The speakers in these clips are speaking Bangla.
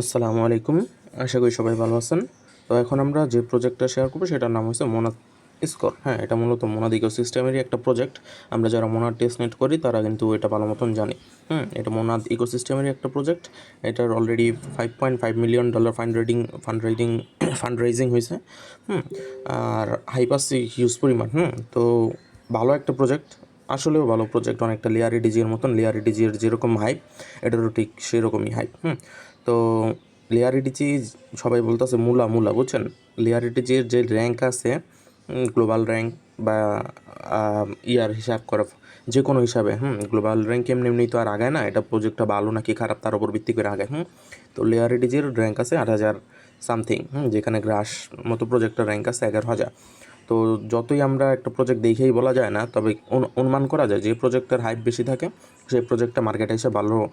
আসসালামু আলাইকুম। আশা করি সবাই ভালো আছেন। তো এখন আমরা যে প্রজেক্টটা শেয়ার করব, সেটার নাম হচ্ছে মোনা স্কোর হ্যাঁ এটা মূলত মোনাদ ইকোসিস্টেমেরই একটা প্রজেক্ট আমরা যারা মোনাদ টেস্টনেট করি, তারা কিন্তু এটা ভালো মতন জানি। হুম, এটা মোনাদ ইকোসিস্টেমেরই একটা প্রজেক্ট এটার already five point five million dollar fund rating fund rating fund raising হয়েছে। হুম, আর হাইপাসি হিউজ পরিমাণ। হুম, তো ভালো একটা প্রজেক্ট আসলেও ভালো প্রজেক্ট অনেকটা লিয়ারি ডিজির মতন লিয়ারি ডিজির যেরকম হাইপ এটারও ঠিক সেরকমই হাইপ হুম তো লিয়ারিডিজি সবাই বলতেছে মূলা মূলা, বুঝছেন? লিয়ারিডিজির যে র্যাঙ্ক আছে গ্লোবাল র্যাঙ্ক বা ইয়ার হিসাব করা যে কোনো হিসাবে, হুম গ্লোবাল র্যাঙ্ক এমনি এমনি তো আর আগায় না, এটা প্রজেক্টটা ভালো নাকি খারাপ তার উপর ভিত্তি করে আগায়, হুম? তো লিয়ারিডিজির র্যাঙ্ক আছে আট হাজার সামথিং হুম, যেখানে গ্রাস মতো প্রজেক্টের র্যাঙ্ক আছে এগারো হাজার। তো যতই আমরা একটা প্রজেক্ট দেখেই বলা যায় না, তবে অনু- অনুমান করা যায় যে প্রজেক্টের হাইপ বেশি থাকে, সেই প্রজেক্টটা মার্কেটে এসে ভালো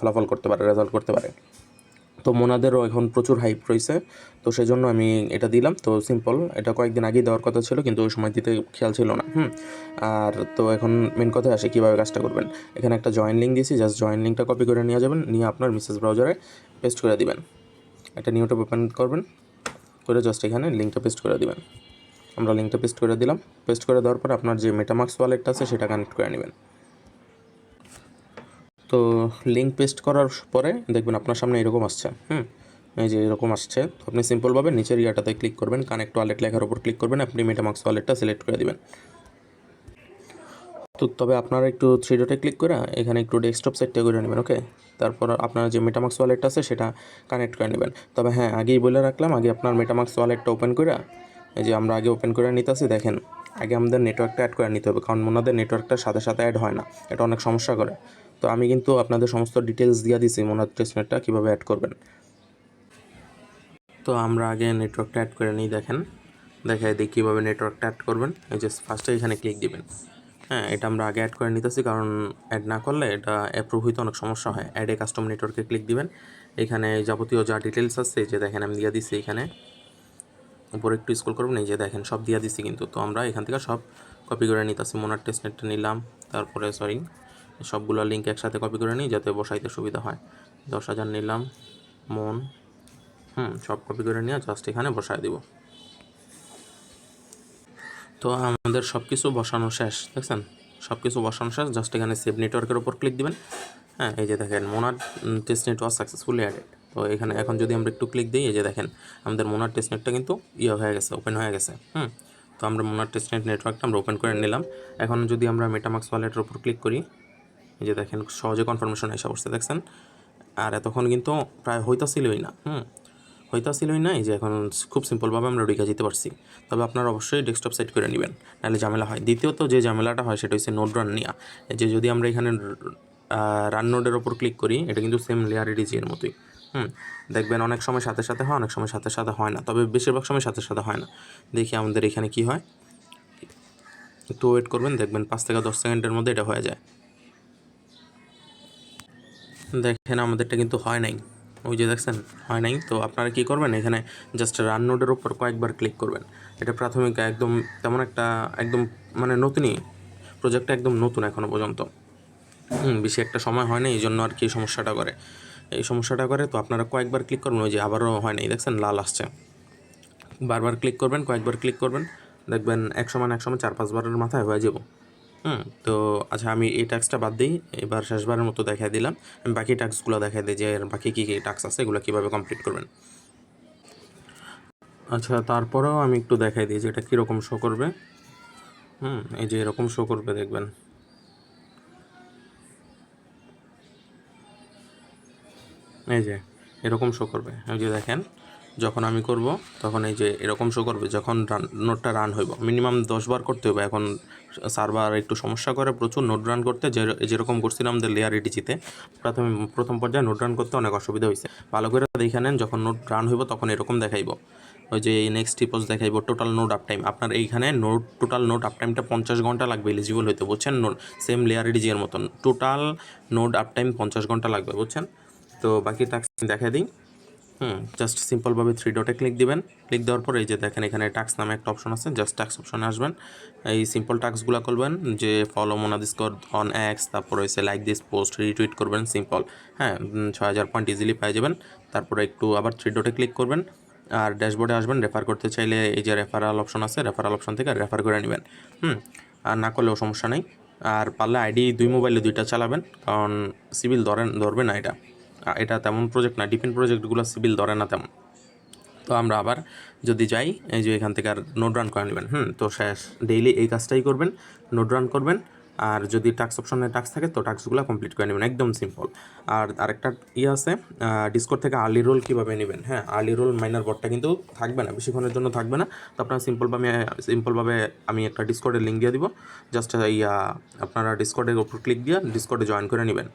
ফলাফল করতে পারে রেজাল্ট করতে পারে। তো মোনাদেরও এখন প্রচুর হাইপ রয়েছে, তো সেই জন্য আমি এটা দিলাম। তো সিম্পল এটা কয়েকদিন আগেই দেওয়ার কথা ছিল, কিন্তু ওই সময় দিতে খেয়াল ছিল না, হুম। আর তো এখন মেন কথায় আসে কীভাবে কাজটা করবেন। এখানে একটা জয়েন লিঙ্ক দিয়েছি জাস্ট জয়েন লিঙ্কটা কপি করে নিয়ে যাবেন, নিয়ে আপনার মেসেজ ব্রাউজারে পেস্ট করে দিবেন। একটা নিউ ট্যাব ওপেন করবেন, করে জাস্ট এখানে লিঙ্কটা পেস্ট করে দিবেন। আমরা লিঙ্কটা পেস্ট করে দিলাম। পেস্ট করে দেওয়ার পর আপনার যে মেটামার্কস ওয়ালেটটা আছে, সেটা কানেক্ট করে নেবেন। তো লিঙ্ক পেস্ট করার পরে দেখবেন আপনার সামনে এরকম আসছে, হুম? এই যে এরকম আসছে। তো আপনি সিম্পলভাবে নিচের ইয়াটাতে ক্লিক করবেন কানেক্ট ওয়ালেট লেখার উপর ক্লিক করবেন, আপনি মেটামার্কস ওয়ালেটটা সিলেক্ট করে দেবেন। তো তবে আপনারা একটু থ্রি ডটে ক্লিক করে এখানে একটু ডেস্কটপ সেটটা করে নেবেন ওকে তারপর আপনার যে মেটামার্কস ওয়ালেটটা আছে, সেটা কানেক্ট করে নেবেন। তবে হ্যাঁ আগেই বলে রাখলাম, আগে আপনার মেটামার্কস ওয়ালেটটা ওপেন করে এই যে আমরা আগে ওপেন করে নিতেছি, দেখেন, আগে আমাদের নেটওয়ার্কটা অ্যাড করে নিতে হবে, কারণ ওনাদের নেটওয়ার্কটার সাথে সাথে অ্যাড হয় না, এটা অনেক সমস্যা করে। তো আমি কিন্তু আপনাদের সমস্ত ডিটেলস দিয়ে দিছি মোনাদ টেস্টনেটটা কীভাবে অ্যাড করবেন। তো আমরা আগে নেটওয়ার্কটা অ্যাড করে নিই, দেখেন দেখায় দিই কীভাবে নেটওয়ার্কটা অ্যাড করবেন। এই যে ফার্স্টে এখানে ক্লিক দিবেন। হ্যাঁ এটা আমরা আগে অ্যাড করে নিতেছি, কারণ অ্যাড না করলে এটা অ্যাপ্রুভ হইতে অনেক সমস্যা হয়। অ্যাডে কাস্টম নেটওয়ার্কে ক্লিক দিবেন। এখানে যাবতীয় যা ডিটেলস আছে যে দেখেন, আমি দিয়ে দিচ্ছি এখানে। উপরে একটু স্ক্রল করব যে দেখেন সব দিয়ে দিচ্ছি কিন্তু। তো আমরা এখান থেকে সব কপি করে নিতেছি মোনার টেস্টনেটটা নিলাম। তারপরে সরি সবগুলো লিঙ্ক একসাথে কপি করে নিই যাতে বসাইতে সুবিধা হয়। দশ হাজার নিলাম, মন, হুম, সব কপি করে নিয়ে জাস্ট এখানে বসায় দিব। তো আমাদের সব কিছু বসানো শেষ, দেখছেন? সব কিছু বসানো শেষ জাস্ট এখানে সেভ নেটওয়ার্কের উপর ক্লিক দিবেন। হ্যাঁ এই যে দেখেন মোনার test net was successfully added তো এখানে এখন যদি আমরা একটু ক্লিক দিই, এই যে দেখেন, আমাদের মোনার টেস্টনেটটা কিন্তু ইয়ে হয়ে গেছে ওপেন হয়ে গেছে, হুম? তো আমরা মোনার টেস্টনেট নেটওয়ার্কটা আমরা ওপেন করে নিলাম। এখন যদি আমরা মেটামাক্স ওয়ালেটের উপর ক্লিক করি, এই যে দেখেন, সহজে কনফার্মেশন এসে বসতে দেখছেন? আর এতক্ষণ কিন্তু প্রায় হইতাছিলই না, হুম? হইতাছিলই না এই যে এখন খুব সিম্পলভাবে আমরা ঢুকে যেতে পারছি। তবে আপনারা অবশ্যই ডেস্কটপ সেট করে নেবেন, নাহলে ঝামেলা হয়। দ্বিতীয়ত যে ঝামেলাটা হয়, সেটা হচ্ছে নোট রান নেওয়া যে যদি আমরা এখানে রান নোডের ওপর ক্লিক করি, এটা কিন্তু সেম লেয়ার এডিজি এর মতোই। হুম, দেখবেন অনেক সময় সাথে সাথে হয়, অনেক সময় সাথে সাথে হয় না। তবে বেশিরভাগ সময় সাথে সাথে হয় না। দেখি আমাদের এখানে কি হয়। একটু ওয়েট করবেন, দেখবেন পাঁচ থেকে দশ সেকেন্ডের মধ্যে এটা হয়ে যায়। দেখেন, আমাদেরটা কিন্তু হয় নাই। ওই যে দেখছেন, হয় নাই। তো আপনারা কি করবেন, এখানে জাস্ট রান নোডের উপর কয়েকবার ক্লিক করবেন। এটা প্রাথমিক একদম তেমন একটা একদম মানে নতুনই। প্রজেক্টটা একদম নতুন এখনও পর্যন্ত। হুম, বেশি একটা সময় হয় না এই জন্য আর কি সমস্যাটা করে। এই সমস্যাটা করে, তো আপনারা কয়েকবার ক্লিক করবেন, ওই যে আবারও হয় নাই দেখছেন, লাল আসছে। বারবার ক্লিক করবেন, কয়েকবার ক্লিক করবেন, দেখবেন এক সমান এক সময় চার পাঁচবারের মাথায় হয়ে যাব। হুম, তো আচ্ছা আমি এই ট্যাক্সটা বাদ দিই, এবার শেষবারের মতো দেখাই দিলাম। আমি বাকি ট্যাক্সগুলো দেখাই দিই, যে বাকি কী কী ট্যাক্স আছে, এগুলো কীভাবে কমপ্লিট করবেন। আচ্ছা তারপরেও আমি একটু দেখাই দিই যে এটা কীরকম শো করবে। হুম, এই যে এরকম শো করবে, দেখবেন। এই যে, এরকম শো করবে। এই যে দেখেন, যখন আমি করব, তখন এই যে এরকম শো করবে, যখন রান নোটটা রান হইব। মিনিমাম দশ বার করতে হবে। এখন সার্ভার একটু সমস্যা করে, প্রচুর নোট রান করতে, যে, যেরকম করছিলাম আমাদের লেয়ার এডিজিতে প্রথমে, প্রথম পর্যায়ে নোট রান করতে অনেক অসুবিধা হয়েছে ভালো করে দেখে নেন, যখন নোট রান হইব, তখন এরকম দেখাইব। ওই যে এই নেক্সট টিপস দেখাইব টোটাল নোট আপ টাইম আপনার এইখানে নোট টোটাল নোট আপ টাইমটা পঞ্চাশ ঘণ্টা লাগবে এলিজিবল হইতে, বুঝছেন? নোট সেম লেয়ার এডিজির মতন। টোটাল নোট আপ টাইম পঞ্চাশ ঘণ্টা লাগবে, বুঝছেন? তো বাকি টাস্ক দেখাই দিই। হুম জাস্ট সিম্পলভাবে থ্রি ডটে ক্লিক দিবেন। ক্লিক দেওয়ার পর এই যে দেখেন এখানে টাক্স নামে একটা অপশন আছে জাস্ট টাক্স অপশনে আসবেন। এই সিম্পল টাক্সগুলো করবেন যে ফলো মোনা মোনাদিসকর অন এক্স তারপর হয়েছে লাইক দিস পোস্ট রিটুইট করবেন সিম্পল হ্যাঁ ছয় হাজার পয়েন্ট ইজিলি পেয়ে যাবেন। তারপরে একটু আবার থ্রি ডটে ক্লিক করবেন। আর ড্যাশবোর্ডে আসবেন রেফার করতে চাইলে এই যে রেফারাল অপশন আছে রেফারাল অপশন থেকে রেফার করে নেবেন। হুম, আর না করলেও সমস্যা নেই। আর পারলে আইডি দুই মোবাইলে দুইটা চালাবেন, কারণ সিভিল ধরেন, ধরবে না এটা। এটা তেমন প্রজেক্ট না ডিপেন্ড প্রজেক্টগুলো সিভিল ধরে না তেমন। তো আমরা আবার যদি যাই, এই যে এখান থেকে আর নোট রান করে নেবেন, হুম, তো শেষ। ডেইলি এই কাজটাই করবেন নোট রান করবেন, আর যদি টাক্স অপশনে টাক্স থাকে, তো টাক্সগুলো কমপ্লিট করে নেবেন, একদম সিম্পল আর আরেকটা ইয়ে আছে ডিসকোড থেকে আর্লি রোল কীভাবে নেবেন হ্যাঁ আর্লি রোল মাইনার বটটা কিন্তু থাকবে না, বেশিক্ষণের জন্য থাকবে না। তো আপনারা সিম্পলভাবে সিম্পলভাবে আমি একটা ডিসকোডের লিঙ্ক দিয়ে দিব। জাস্ট ইয়া আপনারা ডিসকোডের উপর ক্লিক দিয়ে ডিসকোডে জয়েন করে নেবেন।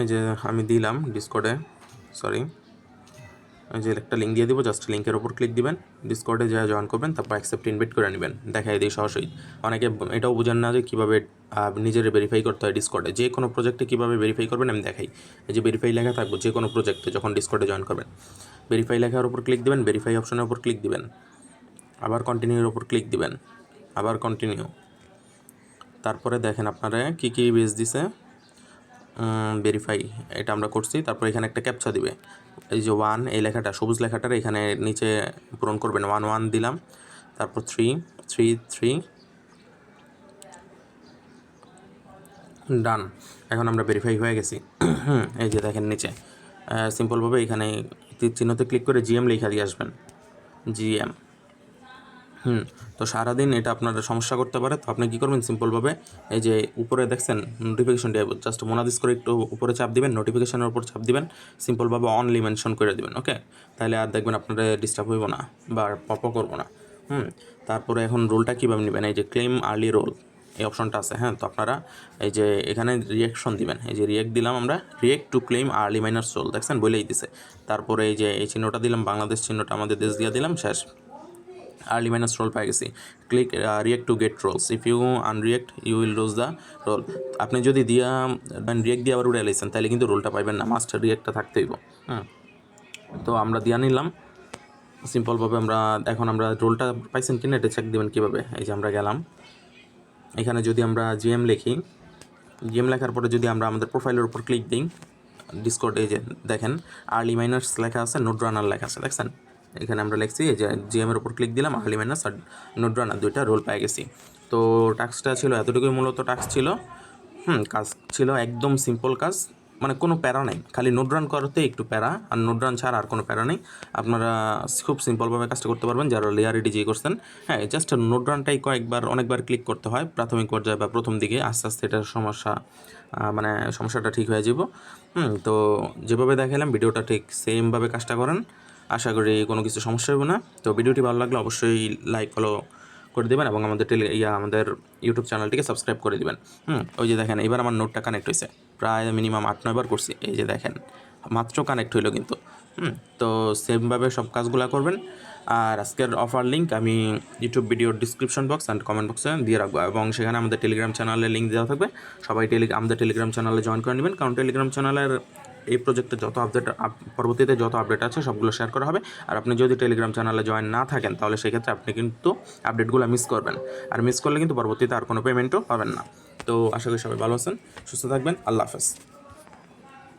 এই যে আমি দিলাম ডিসকর্ডে সরি এই যে একটা লিঙ্ক দিয়ে দিব জাস্ট লিঙ্কের ওপর ক্লিক দিবেন। ডিসকর্ডে যা জয়েন করবেন, তারপর অ্যাকসেপ্ট ইনভাইট করে নেবেন। দেখাই দিই সরাসরি অনেকে এটাও বোঝেন না যে কীভাবে নিজের ভেরিফাই করতে হয় ডিসকর্ডে যে কোনো প্রজেক্টে কীভাবে ভেরিফাই করবেন, আমি দেখাই। এই যে ভেরিফাই লেখা থাকব, যে কোনো প্রজেক্টে যখন ডিসকর্ডে জয়েন করবেন। ভেরিফাই লেখার ওপর ক্লিক দিবেন ভেরিফাই অপশনের উপর ক্লিক দিবেন। আবার কন্টিনিউর ওপর ক্লিক দিবেন। আবার কন্টিনিউ তারপরে দেখেন আপনারা কী কী বেস দিছে। ভেরিফাই এটা আমরা করছি। তারপর এখানে একটা ক্যাপচা দিবে। এই যে ওয়ান এই লেখাটা, সবুজ লেখাটার এখানে নিচে পূরণ করবেন। ওয়ান ওয়ান দিলাম। তারপর থ্রি থ্রি থ্রি ডান এখন আমরা ভেরিফাই হয়ে গেছি। এই যে দেখেন নিচে। সিম্পলভাবে এখানে চিহ্নতে ক্লিক করে জিএম লেখা দিয়ে আসবেন। জিএম হুম। তো সারাদিন এটা আপনার সমস্যা করতে পারে। তো আপনি কী করবেন? সিম্পলভাবে এই যে উপরে দেখছেন নোটিফিকেশন দিয়ে জাস্ট মোনাদিস করে একটু উপরে চাপ দিবেন নোটিফিকেশনের উপর চাপ দিবেন সিম্পলভাবে অনলি মেনশন করে দিবেন ওকে তাহলে আর দেখবেন আপনারা ডিস্টার্ব হইব না বা পপ করব না, হুম? তারপরে এখন রোলটা কীভাবে নেবেন? এই যে ক্লেম আর্লি রোল এই অপশনটা আছে হ্যাঁ? তো আপনারা এই যে এখানে রিয়াকশন দিবেন। এই যে রিয়েক্ট দিলাম আমরা react to claim early miners role দেখছেন? বলেই দিছে। তারপরে এই যে এই চিহ্নটা দিলাম, বাংলাদেশ চিহ্নটা আমাদের দেশ দিয়ে দিলাম, শেষ। আর্লি মাইনাস রোল পেয়ে গেছি। Click react to get roles if you unreact you will lose the role আপনি যদি দিয়া রিয়েক্ট দিয়ে আবার উড়ে লাইছেন তাহলে কিন্তু রোলটা পাইবেন না। মাস্টার রিয়েক্টটা থাকতেই হুম তো আমরা দিয়া নিলাম। সিম্পলভাবে আমরা, এখন আমরা রোলটা পাইছেন কিনা এটা চেক দেবেন কীভাবে। এই যে আমরা গেলাম। এখানে যদি আমরা জিএম লিখি জিএম লেখার পরে যদি আমরা আমাদের প্রোফাইলের উপর ক্লিক দিই ডিসকোড এই যে দেখেন আর্লি মাইনার্স লেখা আছে নোট রানার লেখা আছে, দেখছেন? এখানে আমরা লিখছি যে জিএম এর উপর ক্লিক দিলাম আর্লি মাইনার্স আর নোট রানার দুইটা রোল পেয়ে গেছি। তো টাস্কটা ছিল, এতটুকুই মূলত টাস্ক ছিল। হুম, কাজ ছিল একদম সিম্পল কাজ মানে কোনো প্যারা নেই। খালি নোট রান করতে একটু প্যারা, আর নোট রান ছাড়া আর কোনো প্যারা নেই। আপনারা খুব সিম্পলভাবে কাজটা করতে পারবেন, যারা লেয়ারে ডিজি করছেন। হ্যাঁ জাস্ট নোট রানটাই কয়েকবার, অনেকবার ক্লিক করতে হয়, প্রাথমিক পর্যায়ে বা প্রথম দিকে। আস্তে আস্তে এটার সমস্যা মানে সমস্যাটা ঠিক হয়ে যাব হুম, তো যেভাবে দেখালাম ভিডিওটা ঠিক সেমভাবে কাজটা করেন। আশা করি কোনো কিছু সমস্যা হবে না। তো ভিডিওটি ভালো লাগলে অবশ্যই লাইক ফলো করে দেবেন এবং আমাদের টেলি ইয়া, আমাদের ইউটিউব চ্যানেলটিকে সাবস্ক্রাইব করে দিবেন। হুম, ওই যে দেখেন, এবার আমার নোটটা কানেক্ট হয়েছে। প্রায় মিনিমাম আট নয়বার করছি। এই যে দেখেন, মাত্র কানেক্ট হইল কিন্তু। হুম, তো সেমভাবে সব কাজগুলো করবেন। আর আজকের অফার লিঙ্ক আমি ইউটিউব ভিডিওর ডিসক্রিপশন বক্স অ্যান্ড কমেন্ট বক্সে দিয়ে রাখব। এবং সেখানে আমাদের টেলিগ্রাম চ্যানেলের লিঙ্ক দেওয়া থাকবে। সবাই টেলি আমাদের টেলিগ্রাম চ্যানেলে জয়েন করে নেবেন। কারণ টেলিগ্রাম চ্যানেলের এই প্রজেক্টে যত আপডেট পরবর্তীতে যত আপডেট আছে, সবগুলো শেয়ার করা হবে। আর আপনি যদি টেলিগ্রাম চ্যানেলে জয়েন না থাকেন, তাহলে সেক্ষেত্রে আপনি কিন্তু আপডেটগুলো মিস করবেন। আর মিস করলে কিন্তু পরবর্তীতে আর কোনো পেমেন্টও পাবেন না। তো আশা করি সবাই ভালো আছেন, সুস্থ থাকবেন, আল্লাহ হাফেজ।